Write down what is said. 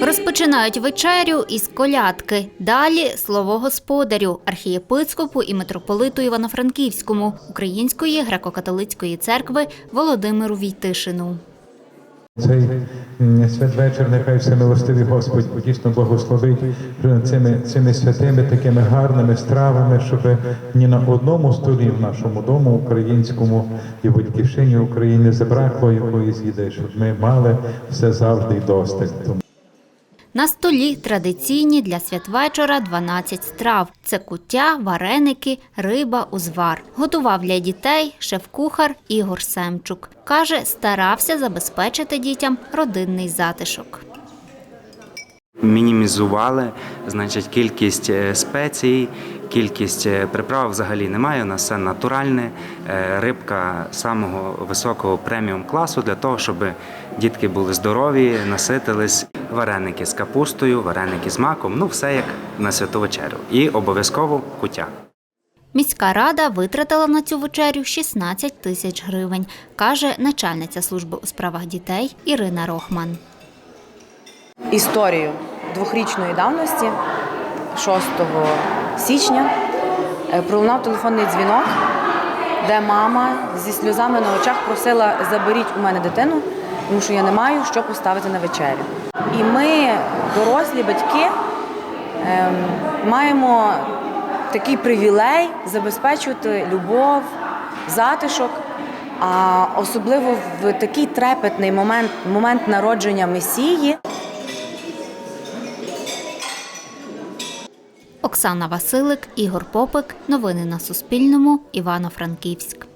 Розпочинають вечерю із колядки. Далі слово господарю, архієпископу і митрополиту Івано-Франківському Української греко-католицької церкви Володимиру Війтишину. Цей святвечір нехай всемилостивий Господь дійсно благословить цими, цими святими такими гарними стравами, щоб ні на одному столі в нашому дому українському і батьківщині України забракло якоїсь їди, щоб ми мали все завжди й достатньо. На столі традиційні для святвечора 12 страв: це куття, вареники, риба, узвар. Готував для дітей шеф-кухар Ігор Семчук. Каже, старався забезпечити дітям родинний затишок. Мінімізували, значить, кількість е, спецій, кількість е, приправ взагалі немає. У нас все натуральне. Е, Рибка самого високого преміум класу для того, щоб дітки були здорові, наситились. Вареники з капустою, вареники з маком, ну все як на святу вечерю. І обов'язково куття. Міська рада витратила на цю вечерю 16 тисяч гривень, каже начальниця служби у справах дітей Ірина Рохман. історію двохрічної давності, 6 січня, е, пролунав телефонний дзвінок, де мама зі сльозами на очах просила заберіть у мене дитину, тому що я не маю що поставити на вечерю. І ми, дорослі батьки, ем, маємо такий привілей забезпечувати любов, затишок. А особливо в такий трепетний момент, момент народження Месії. Оксана Василик, Ігор Попик. Новини на Суспільному. Івано-Франківськ.